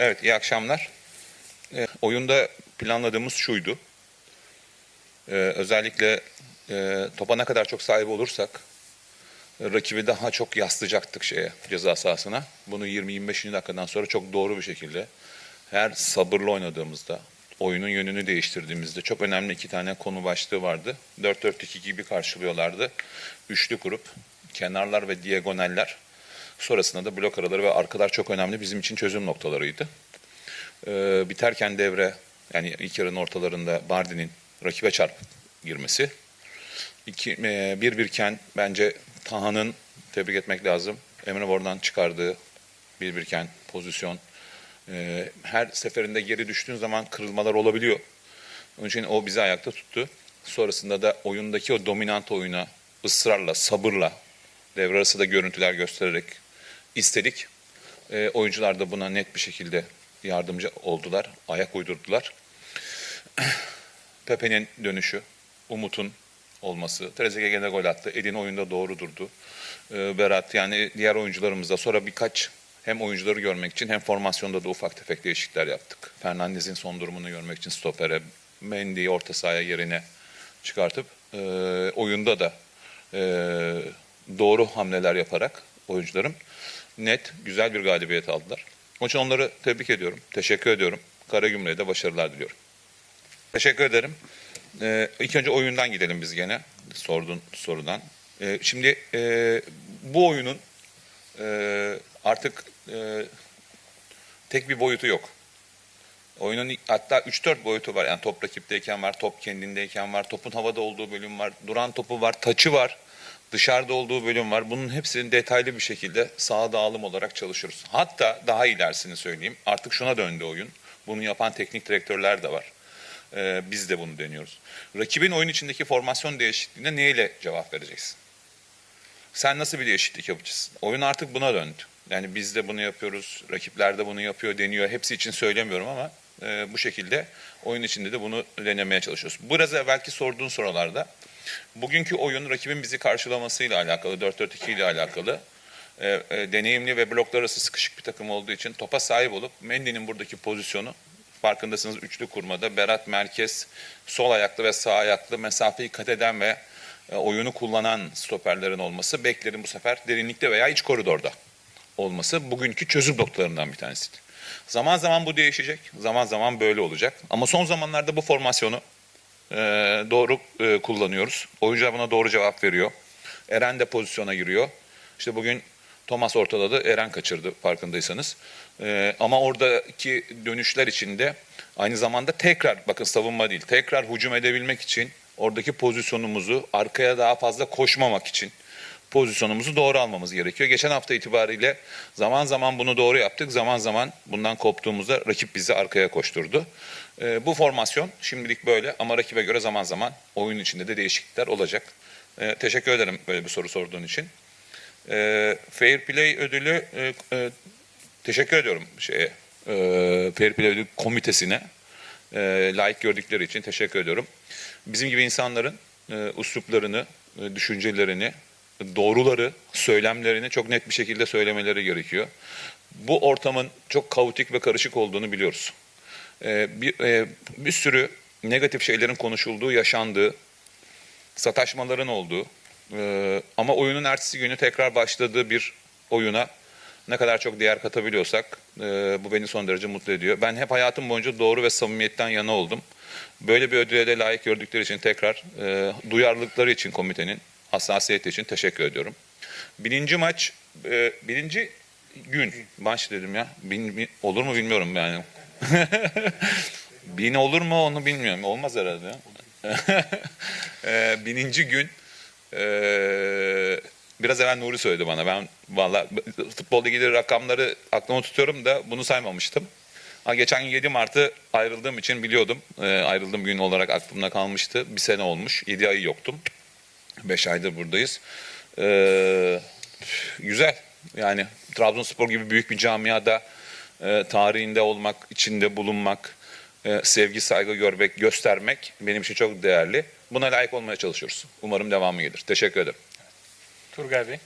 Evet, iyi akşamlar. E, oyunda planladığımız şuydu. E, özellikle e, topa ne kadar çok sahibi olursak e, rakibi daha çok yaslayacaktık şeye, ceza sahasına. Bunu 20-25. dakikadan sonra çok doğru bir şekilde her sabırlı oynadığımızda, oyunun yönünü değiştirdiğimizde çok önemli iki tane konu başlığı vardı. 4-4-2 gibi karşılıyorlardı. Üçlü kurup kenarlar ve diagonaller. Sonrasında da blok araları ve arkalar çok önemli bizim için çözüm noktalarıydı. Ee, biterken devre yani ilk yarının ortalarında Bardi'nin rakibe çarpıp girmesi. İki, e, bir birken bence Taha'nın tebrik etmek lazım. Emre Bor'dan çıkardığı bir birken pozisyon. Ee, her seferinde geri düştüğün zaman kırılmalar olabiliyor. Onun için o bizi ayakta tuttu. Sonrasında da oyundaki o dominant oyuna ısrarla, sabırla devre arası da görüntüler göstererek istedik. E, oyuncular da buna net bir şekilde yardımcı oldular, ayak uydurdular. Pepe'nin dönüşü, Umut'un olması, Trezeguet gene gol attı, Edin oyunda doğru durdu. E, Berat yani diğer oyuncularımız da sonra birkaç hem oyuncuları görmek için hem formasyonda da ufak tefek değişiklikler yaptık. Fernandez'in son durumunu görmek için stopere, Mendy'yi orta sahaya yerine çıkartıp e, oyunda da e, doğru hamleler yaparak oyuncularım net, güzel bir galibiyet aldılar. Onun için onları tebrik ediyorum, teşekkür ediyorum. Karagümrük'e de başarılar diliyorum. Teşekkür ederim. Ee, ilk önce oyundan gidelim biz gene, sorduğun sorudan. Ee, şimdi e, bu oyunun e, artık e, tek bir boyutu yok. Oyunun hatta 3-4 boyutu var. Yani top rakipteyken var, top kendindeyken var, topun havada olduğu bölüm var, duran topu var, taçı var, dışarıda olduğu bölüm var. Bunun hepsini detaylı bir şekilde sağa dağılım olarak çalışıyoruz. Hatta daha ilerisini söyleyeyim. Artık şuna döndü oyun. Bunu yapan teknik direktörler de var. Ee, biz de bunu deniyoruz. Rakibin oyun içindeki formasyon değişikliğine neyle cevap vereceksin? Sen nasıl bir değişiklik yapacaksın? Oyun artık buna döndü. Yani biz de bunu yapıyoruz, rakipler de bunu yapıyor, deniyor. Hepsi için söylemiyorum ama e, bu şekilde oyun içinde de bunu denemeye çalışıyoruz. Biraz evvelki sorduğun sorularda bugünkü oyun rakibin bizi karşılamasıyla alakalı, 4-4-2 ile alakalı. E, e, deneyimli ve bloklar arası sıkışık bir takım olduğu için topa sahip olup Mendy'nin buradaki pozisyonu farkındasınız üçlü kurmada Berat merkez sol ayaklı ve sağ ayaklı mesafeyi kat eden ve e, oyunu kullanan stoperlerin olması beklerin bu sefer derinlikte veya iç koridorda olması bugünkü çözüm noktalarından bir tanesiydi. Zaman zaman bu değişecek, zaman zaman böyle olacak. Ama son zamanlarda bu formasyonu e, doğru e, kullanıyoruz. Oyuncular buna doğru cevap veriyor. Eren de pozisyona giriyor. İşte bugün Thomas ortaladı, Eren kaçırdı farkındaysanız. E, ama oradaki dönüşler içinde aynı zamanda tekrar, bakın savunma değil, tekrar hücum edebilmek için oradaki pozisyonumuzu arkaya daha fazla koşmamak için pozisyonumuzu doğru almamız gerekiyor. Geçen hafta itibariyle zaman zaman bunu doğru yaptık. Zaman zaman bundan koptuğumuzda rakip bizi arkaya koşturdu. Ee, bu formasyon şimdilik böyle ama rakibe göre zaman zaman oyun içinde de değişiklikler olacak. Ee, teşekkür ederim böyle bir soru sorduğun için. Ee, Fair Play ödülü e, e, teşekkür ediyorum şeye e, Fair Play ödülü komitesine e, layık gördükleri için teşekkür ediyorum. Bizim gibi insanların e, usluplarını, e, düşüncelerini, doğruları, söylemlerini çok net bir şekilde söylemeleri gerekiyor. Bu ortamın çok kaotik ve karışık olduğunu biliyoruz. E, bir, e, bir sürü negatif şeylerin konuşulduğu, yaşandığı, sataşmaların olduğu e, ama oyunun ertesi günü tekrar başladığı bir oyuna ne kadar çok değer katabiliyorsak e, bu beni son derece mutlu ediyor. Ben hep hayatım boyunca doğru ve samimiyetten yana oldum. Böyle bir ödüle de layık gördükleri için tekrar e, duyarlılıkları için komitenin hassasiyeti için teşekkür ediyorum. Birinci maç, e, birinci gün maç dedim ya. Bin, bin- olur mu bilmiyorum yani. Bin olur mu onu bilmiyorum. Olmaz herhalde. e, bininci gün e, biraz evvel Nuri söyledi bana. Ben valla futbolda ilgili rakamları aklıma tutuyorum da bunu saymamıştım. Ha, geçen gün 7 Mart'ı ayrıldığım için biliyordum. E, ayrıldığım gün olarak aklımda kalmıştı. Bir sene olmuş. 7 ay yoktum. 5 aydır buradayız. E, güzel. Yani Trabzonspor gibi büyük bir camiada e, tarihinde olmak, içinde bulunmak, e, sevgi, saygı görmek, göstermek benim için çok değerli. Buna layık olmaya çalışıyoruz. Umarım devamı gelir. Teşekkür ederim. Turgay Bey.